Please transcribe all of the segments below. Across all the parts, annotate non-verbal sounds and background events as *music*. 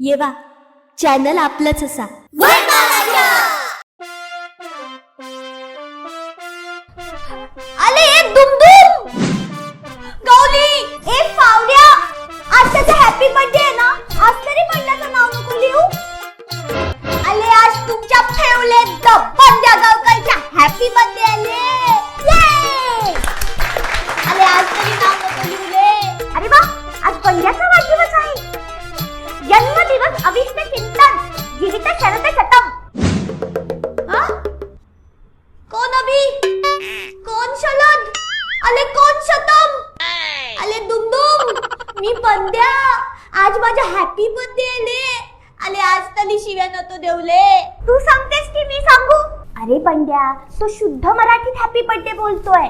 ये वा चॅनल आपलंच असा. बंड्या तो शुद्ध मराठीत हॅपी बर्थडे बोलतोय.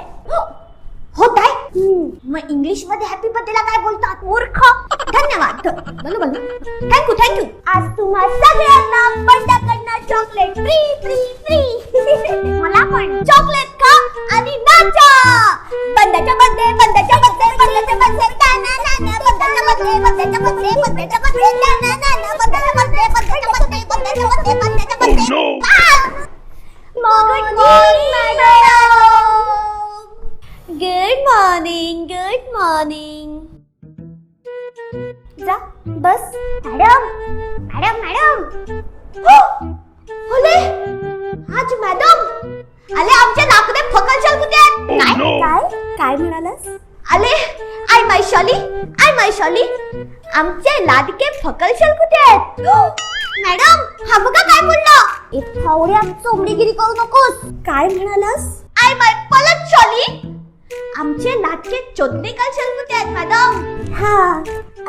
होत आहे मग इंग्लिशमध्ये हॅपी बर्थडेला काय बोलतात? मूर्ख. धन्यवाद. बोलो बोलो. थँक्यू थँक्यू आज तुम्हा सगळ्यांना बंड्याकडनं चॉकलेट फ्री फ्री फ्री मला पण. चॉकलेट खा आणि नाचा. बंड्याच्या बर्थडे बंड्याच्या बर्थडे बंड्याच्या बर्थडे ना ना ना बंड्याच्या बर्थडे बंड्याच्या बर्थडे बर्थडे ना ना ना. ना बंड्याच्या birthday birthday birthday birthday good morning good morning जा बस. Madam madam madam. हो अले आज मॅडम. आले आमच्या नाकडे फकलशाल कुठे आहेत? काय काय काय म्हणालास? आले आय माय शॉली आय माय शॉली. आमचे लाडके फकलशाल कुठे आहेत मॅडम हा बघा काय बोलला. एक फावड्या चोमडीगिरी करू नकोस. काय म्हणालास? आय माय पलट शॉली आमचे लाटके चोदणे काल कुठे आहेत मॅडम. हा.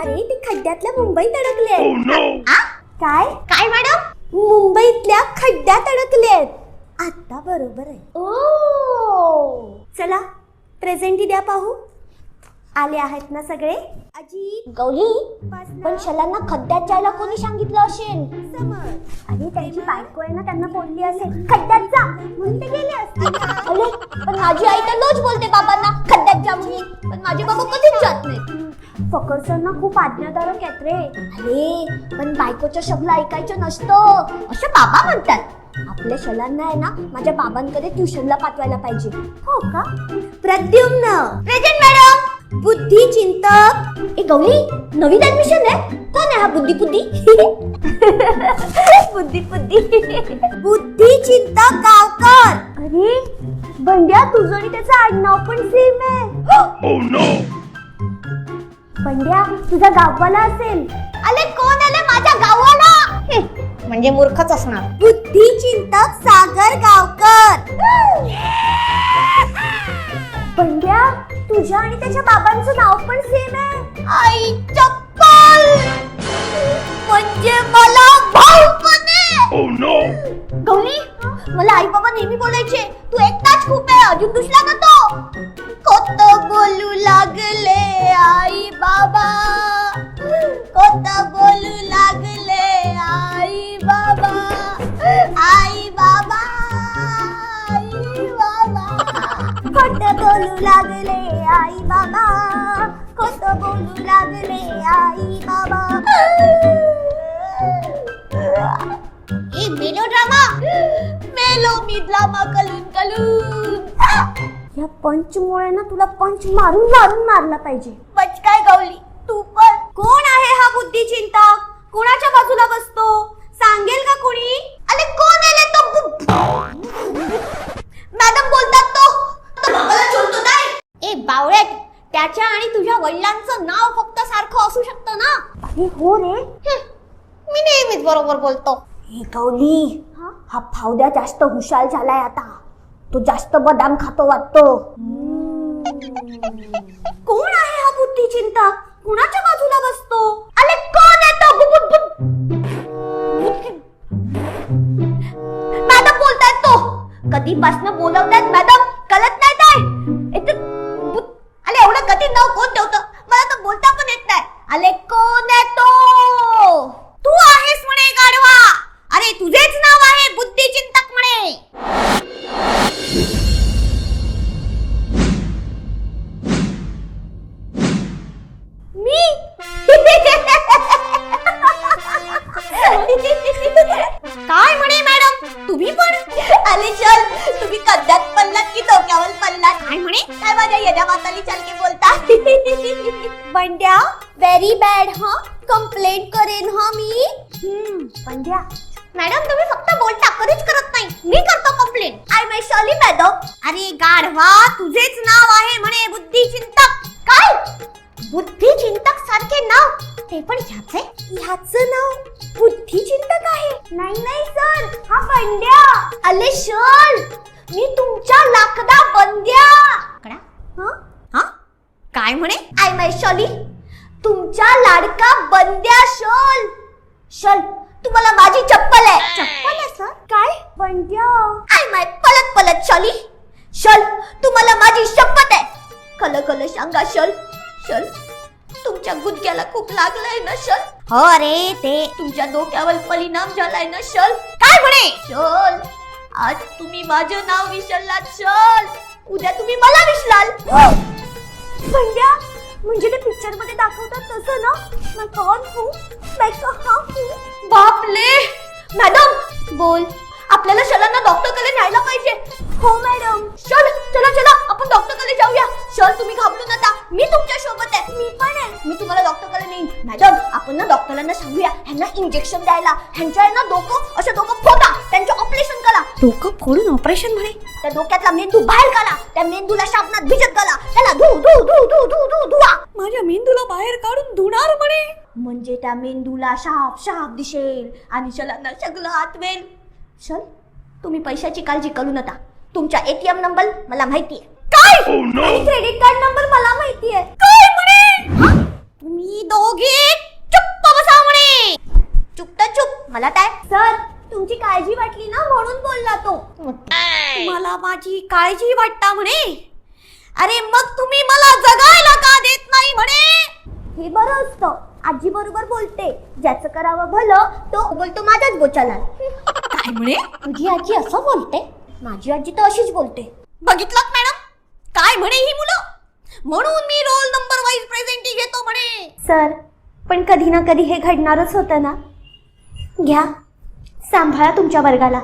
अरे ते खड्ड्यातल्या मुंबईत अडकले आ? काय? काय मॅडम? मुंबईतल्या खड्ड्यात अडकलेत आता बरोबर आहे. ओ चला प्रेझेंटी द्या पाहू. आले आहेत ना सगळे? अजी गौरी पण शलांना खड्ड्यात जायला कोणी सांगितलं असेल? अरे त्यांची बायको आहे ना त्यांना बोलली असेल खड्ड्यात जा. म्हणून ते गेले असतील अरे पण माझी आई तर रोज बोलते बाबांना खड्ड्यात जा म्हणून. पण माझे बाबा कधीच जात नाही. फकर सर ना खूप आज्ञाधारक आहेत रे. अरे पण बायकोच्या शब्द ऐकायचं नसतं. असं बाबा म्हणतात. आपल्या शलांना आहे ना माझ्या बाबांकडे ट्युशनला पाठवायला पाहिजे. हो का? प्रद्युम्न. प्रेझेंट मॅडम बुद्धी चिंतक. ए गौरी नवीन ऍडमिशन आहे? कोण आहे हा बुद्धी *laughs* बुद्धी बुद्धी बुद्धी बुद्धी चिंतक गावकर. अरे बंड्या तुझं आणि त्याचं आडनाव पण सेम आहे. Oh no! बंड्या तुझा गाववाला असेल. अरे कोण आले माझ्या गावाला म्हणजे मूर्खच असणार. बुद्धी चिंतक सागर गावकर. तुझ्या आणि त्याच्या बाबांचं नाव पण सेम आहे. आई चप्पल! म्हणजे मला भाऊ पण आहे Oh no! गौरी मला आई बाबा नेहमी बोलायचे. तू एकटाच खूप आहे अजून दुसरा का तो? कोत बोलू लागले आई बाबा कोत बोलू लागले आई बाबा आई बाबा खोट बोलू लागले आई बाबा. खोट बोलू लागले आई बाबा. ए मेलो ड्रामा मेलो मी ड्रामा कलून कलून. या पंचमुळे ना तुला पंच मारून मारून मारला पाहिजे. बच काय गावली? तू पण. कोण आहे हा बुद्धी चिंतक कोणाच्या बाजूला बसतो? सांगेल का कोणी? अरे कोण आले तो मॅडम बोलतात तो बाबाला चोलतो काय ए बावळ्यात त्याच्या आणि तुझ्या वडिलांचं नाव फक्त सारखं असू शकतं ना? अरे हो रे. मी नेहमीच बरोबर बोलतो. हे गौली हा? फावद्या जास्त हुशार झालाय आता. तो जास्त बदाम खातो वाटतो. कोण आहे हा बुद्धी चिंता कुणाच्या बाजूला बसतो? अरे कोण आहे तो? मॅडम बोलतायत तो. कधीपासनं बोलवतायत मॅडम? कळत नाही काय माताली चालके बोलता *laughs* बंड्या व्हेरी बॅड हा? कंप्लेंट करेन हा मी? बंड्या। मॅडम तुम्ही फक्त बोलता कधीच करत नाही. मी करतो कंप्लेंट आय माय शॉली मॅडम अरे गाढवा तुझेच नाव आहे म्हणे बुद्धी चिंतक काय? बुद्धी चिंतक सारखे नाव? ते पण ह्याचे? ह्याचं नाव बुद्धी चिंतक आहे. नाही नाही सर हा बंड्या. अले शल. मी तुमच्या लाकडा बंद्या हं? हा? काय म्हणे? आय माय शॉली तुमच्या लाडका बंद्या शोल. शल तुम्हाला माझी चप्पल आहे. चप्पल आहे सर. काय? बंद्या आय माय पलत पलत शॉली. शल तुम्हाला माझी शपथ आहे. कल कल सांगा शल. शल तुमच्या गुडघ्याला खूप लागलंय ना शल? हो रे ते. तुमच्या डोक्यावर परिणाम झालाय ना शल? काय म्हणे? शल. आज तुम्ही माझं नाव विसरलात शल. उद्या तुम्ही मला विसराल. संध्या म्हणजे ते पिक्चरमध्ये दाखवतात तसं ना? मैं कौन हूँ. मैं कहाँ हूँ बापले मॅडम बोल. आपल्याला शलांना डॉक्टरकडे न्यायला पाहिजे. हो मॅडम. चल. चला चला आपण डॉक्टरकडे जाऊया. चल तुम्ही घाबरू नका. मी तुमच्यासोबत आहे. मी पण आहे. मी तुम्हाला डॉक्टरकडे नेईन. मॅडम आपण ना डॉक्टरांना सांगूया. ह्यांना इंजेक्शन द्यायला. ह्यांच्या ना डोकं असं डोकं फोडा. त्यांचं ऑपरेशन करा. डोकं फोडून ऑपरेशन म्हणे? त्या डोक्यातला मेंदू बाहेर काढा. त्या मेंदूला शापनात भिजत घाला. त्याला धू धू धू धू धू धू धुवा. माझ्या मेंदूला बाहेर काढून धुणार म्हणे? म्हणजे त्या मेंदूला शाप शाप दिसेल. आणि शलांना सगळं आठवेल चल तुम्ही पैशाची काळजी करू नका. तुमचा एटीएम नंबर मला माहिती आहे. काय? क्रेडिट कार्ड नंबर मला माहिती आहे. काय म्हणे? तुम्ही दोघे चुप्प बसा म्हणे. चुप तर चुप मला काय? सर तुमची काळजी वाटली ना म्हणून बोलला तो. मला माझी काळजी वाटता म्हणे? अरे मग तुम्ही मला जगायला का देत नाही म्हणे? हे बरं असतं. आजी बरोबर बोलते. ज्याचं करावं भलं तो बोलतो माझ्याच बोचाला काय म्हणे? तुझी आजी असं बोलते? माझी आजी तर अशीच बोलते. बघितलं मॅडम? काय म्हणे ही मुलं? म्हणून मी रोल नंबर वाईज प्रेझेंटी घेतो म्हणे. सर पण कधी ना कधी हे घडणारच होतं ना. घ्या सांभाळा तुमच्या वर्गाला.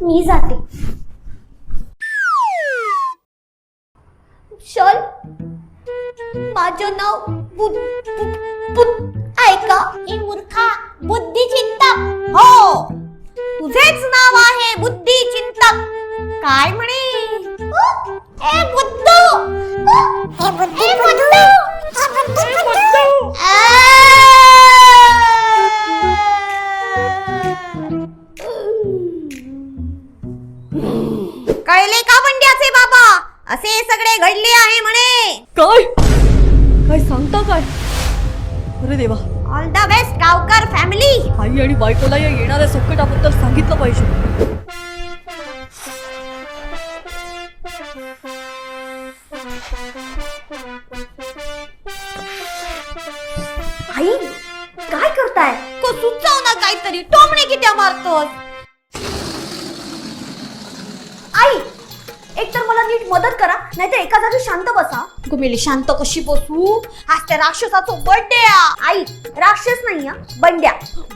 मी जाते. शल माझं नाव बुद बुद- बुद ऐका. आई आणि बायकोला या येणाऱ्या संकटाबद्दल सांगितलं पाहिजे. आई काय करताय? को सुचव ना काहीतरी टोमणे किती मारतोस. नीट मदत करा नाहीतर एका जागी शांत बसा. गुमेली शांत कशी बसू? आज त्या राक्षसाचा बर्थडे आई राक्षस नाही हा बंड्या.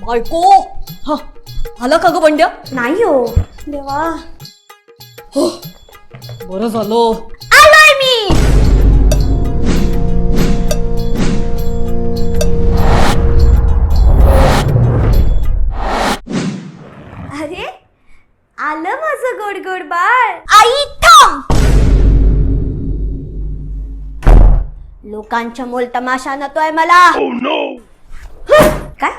बायको. हा आला का ग बंड्या? नाही हो. देवा. हो बरं झालं. आलोय मी. अरे आलं माझं गोड गोड बाळ. आई लोकांच्या मोल तमाशा नकोय मला. काय?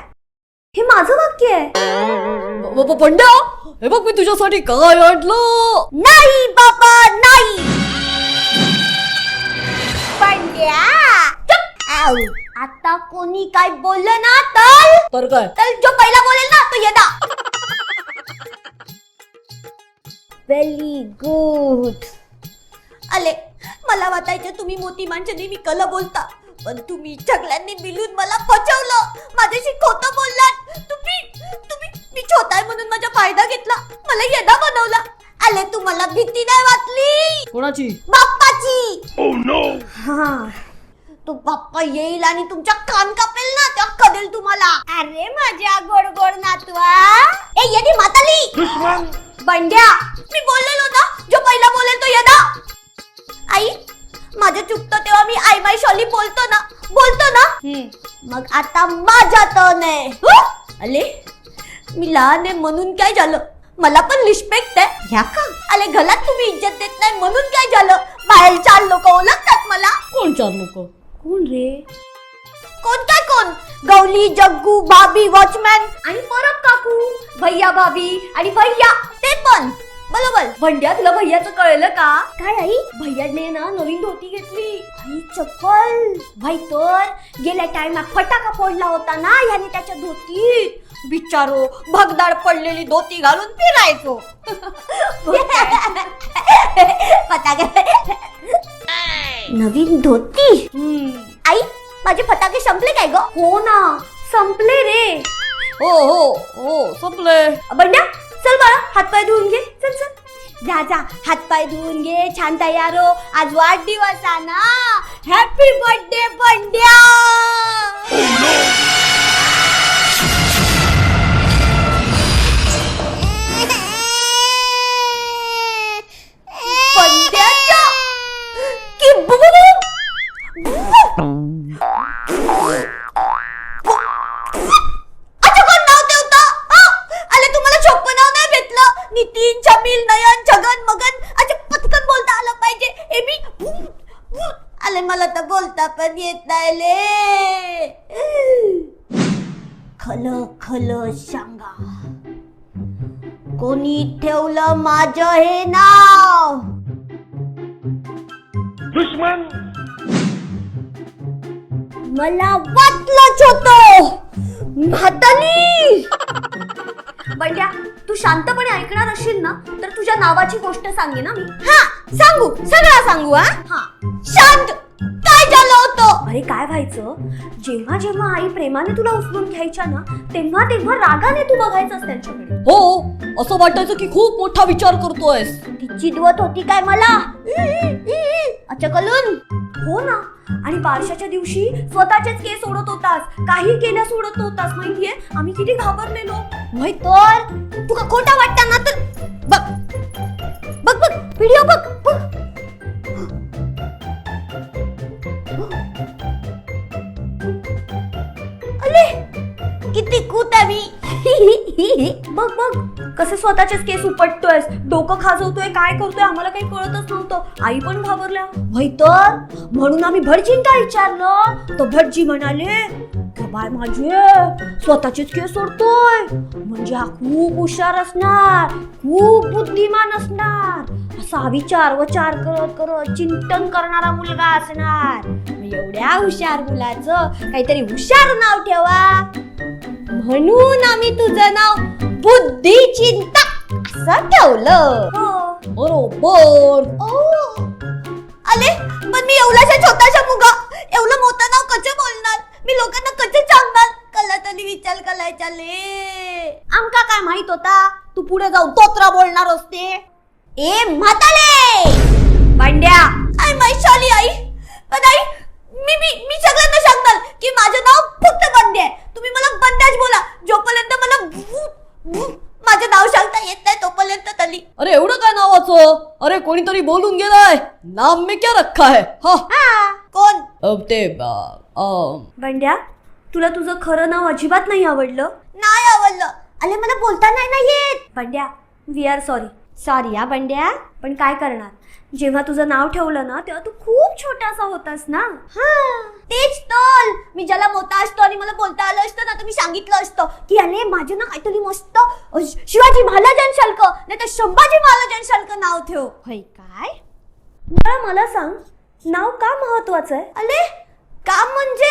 हे माझं वाक्य आहे. बंड्या हे बघ मी तुझ्यासाठी काय आणलं? नाही बाबा नाही. पंड्या चुप! आऊ. आता कोणी काय बोललं ना तर? तर काय? तर जो पहिला बोलेल ना तो यदा व्हेरी गुड अले मला वाटायचं तुम्ही मोठी माणसं नेहमी कल बोलता पण तुम्ही सगळ्यांनी मिळून मला बचवलं. माझ्याशी खोटं बोललात. तुम्ही तुम्ही मी छोटा आहे म्हणून माझा फायदा घेतला. मला यदा बनवला. अले तुम्हाला भीती नाही वाटली? कोणाची? बाप्पाची. हा. तो बाप्पा येईल आणि तुमच्या कान कापेल ना तेव्हा कळेल तुम्हाला. अरे माझ्या गोड गोड नातवा. ए येदी माताली. बंड्या मी बोललेलो ना. जो पहिला बोलेल तो यदा. आई माझं चुकतं तेव्हा मी आई माई शॉली बोलतो ना बोलतो ना. मग आता माझा टर्न आहे? अले मी लहान आहे म्हणून काय झालं? मला पण रिस्पेक्ट आहे. ह्या का? अले घरात तुम्ही इज्जत देत नाही म्हणून काय झालं? बाहेर चार लोक ओळखतात मला. कोण चार लोक? कोण रे? कोण काय कोण? गौली जग्गू भाभी वॉचमॅन आणि परब काकू भैया भाभी आणि भैया ते पण. बरोबर. बंड्या तुला भैयाचं कळलं का? काय आई? भैयाने ना नवीन धोती घेतली. आई चप्पल. भाई तर गेल्या टाइमात फटाका फोडला होता ना याने त्याच्या धोतीत. बिचारो भगदाड पडलेली धोती घालून फिरायचो. *laughs* फटाके. नवीन धोती? आई माझे फटाके संपले काय ग? हो ना. संपले रे. हो हो हो संपले. बंड्या चल बाळा हातपाय धुवून घे. चल चल. जा जा. हातपाय धुवून घे छान तयार हो. आज वाढदिवस आहे ना. हॅपी बर्थडे बंड्या माझं हे नाव. दुश्मन. मला वाटलंच होतं. म्हाताली बंड्या तू शांतपणे ऐकणार असशील ना तर तुझ्या नावाची गोष्ट सांगे ना मी. हा सांगू सगळं सांगू हा? हा. शांत. झालं होतं. अरे काय व्हायचं? जेव्हा जेव्हा आई प्रेमाने तुला उचलून घ्यायच्या ना तेव्हा तेव्हा रागाने तू बघायचंस त्यांच्याकडे. हो असं वाटायचं की खूप मोठा विचार करतोयस. ती चिडवत होती काय मला? अच्छा कलून हो ना. आणि बारशाच्या दिवशी स्वतःचेच केस ओढत होतास. काही केल्या सोडत नव्हतास माहितीये? आम्ही किती घाबरलेलो. माहीत तर तुका खोटा वाटता ना तर बघ. बघ बघ व्हिडिओ बघ बघ. किती कूत आहे मी. *laughs* बघ बघ कसे स्वतःचेच केस उपटतोयस. डोकं खाजवतोय काय करतोय आम्हाला काही कळतच नव्हतं. आई पण घाबरल्या. माहीत तर? म्हणून आम्ही भटजींना विचारलं. तर भटजी म्हणाले "का बाय माझे. स्वतःचेच केस सोडतोय म्हणजे हा खूप हुशार असणार खूप बुद्धिमान असणार. असा विचार वचार करत करत चिंतन करणारा मुलगा असणार. एवढ्या हुशार मुलाचं काहीतरी हुशार नाव ठेवा. म्हणून आम्ही तुझं नाव बुद्धी चिंता असं ठेवलं. हो. बरोबर. ओ. अले पण मी एवढ्याशा छोटाशा मुगा एवढं मोठं नाव कसं बोलणार मी लोकांना कसं सांगणार कला तरी विचार करायचा ले आमका काय माहीत होता? तू पुढे जाऊन तोत्रा बोलणार असते? ए म्हाताले बंड्या आय मैशाली आई! पण आई मी मी मी सगळ्यांना सांगणार की माझं नाव फक्त बंदे आहे. तुम्ही मला बंद्याच बोला. जोपर्यंत मला भूत भूत माझं नाव सांगता येत नाही तोपर्यंत तरी अरे एवढं काय नावाचं अरे कोणीतरी बोलून गेलाय. नाम में क्या रखा है? हा. हा कोण? ते अ, बंड्या तुला तुझं खरं नाव अजिबात नाही आवडलं? नाही आवडलं. अरे मला बोलता नाही ना येत. Bandya we are sorry sorry या बंड्या. पण काय करणार? जेव्हा तुझं नाव ठेवलं ना तेव्हा तू खूप छोटासा होतास ना? हा. तेच तर. मी ज्याला मोठा असतो आणि मला बोलता आलं असतं ना तर मी सांगितलं असतं की अरे माझं ना काहीतरी मस्त अ, शिवाजी महाराजांसारखं नाही तर संभाजी महाराजांसारखं नाव ठेव. होय काय? मला मला सांग नाव का महत्वाचं आहे? अरे काम म्हणजे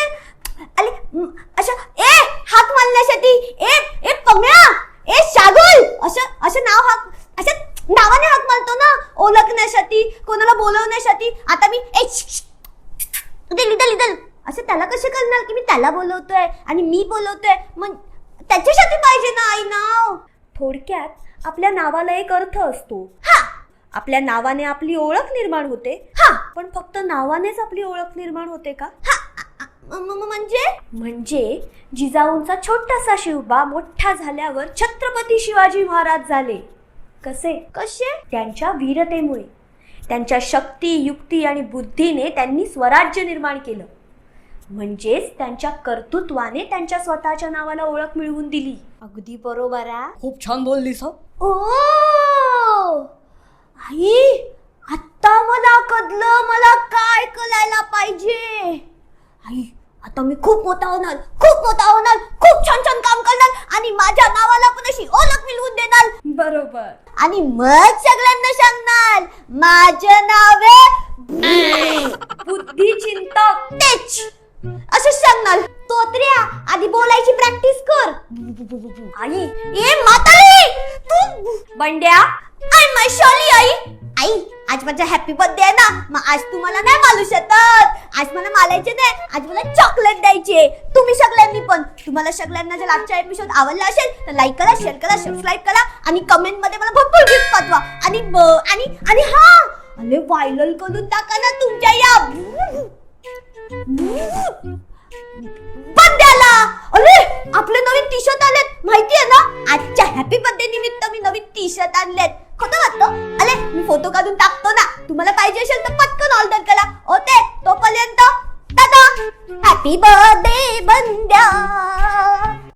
अरे म, असं ए हात मारण्यासाठी ए ए पम्या ए शागुल असं असं नाव हाक असं नावाने हाक मारतो ना ओळखण्यासाठी कोणाला बोलवण्यासाठी आता मी ए श्श, श्श, लिटल लिटल लिटल असं त्याला कसे करणार की मी त्याला बोलवतोय आणि मी बोलवतोय मग त्याच्यासाठी पाहिजे ना आई नाव. थोडक्यात आपल्या नावाला एक अर्थ असतो. हा. आपल्या नावाने आपली ओळख निर्माण होते. हा. पण फक्त नावानेच आपली ओळख निर्माण होते का? म- म्हणजे? म्हणजे जिजाऊंचा छोटासा शिवबा मोठा झाल्यावर छत्रपती शिवाजी महाराज झाले. कसे? कसे? त्यांच्या वीरतेमुळे. त्यांच्या शक्ती युक्ती आणि बुद्धीने त्यांनी स्वराज्य निर्माण केलं. म्हणजेच त्यांच्या कर्तृत्वाने त्यांच्या स्वतःच्या नावाला ओळख मिळवून दिली. अगदी बरोबर आहे खूप छान बोललीस. ओ! आई आता मला कळलं मला काय कळायला पाहिजे? आई आता मी खूप मोठा होणार खूप मोठा होणार खूप छान छान काम करणार आणि माझ्या नावाला पण अशी ओळख मिळवून देणार. बरोबर. आणि मग सगळ्यांना सांगणार माझं नाव आहे बुद्धी चिंतक तेच. असं सांगणार तोत्र्या आधी बोलायची प्रॅक्टिस कर. आई ए म्हातारी तू? बंड्या आय माय शॉली आई. आई आज माझा हॅपी बर्थडे आहे ना. मग आज तुम्हाला नाही मालू शकत. आज मला मालायचे नाही. आज मला चॉकलेट द्यायचे तुम्ही सगळ्यांनी पण. तुम्हाला सगळ्यांना जर आजचा एपिसोड आवडला असेल तर लाईक करा शेअर करा सबस्क्राईब करा आणि कमेंटमध्ये मला भरपूर गिफ्ट पाठवा. आणि ब- आणि आणि हा! अरे व्हायरल करून टाका ना तुमच्या या. बड्याला अरे आपले नवीन टी शर्ट आलेत माहिती आहे ना? आजच्या हॅपी बर्थडे निमित्त मी नवीन टी शर्ट आणलेत. खोटं वाटतं? अरे मी फोटो काढून टाकतो ना. तुम्हाला पाहिजे असेल तर पटकन ऑर्डर करा. ओके? तोपर्यंत दादा हॅपी बर्थडे बंड्या!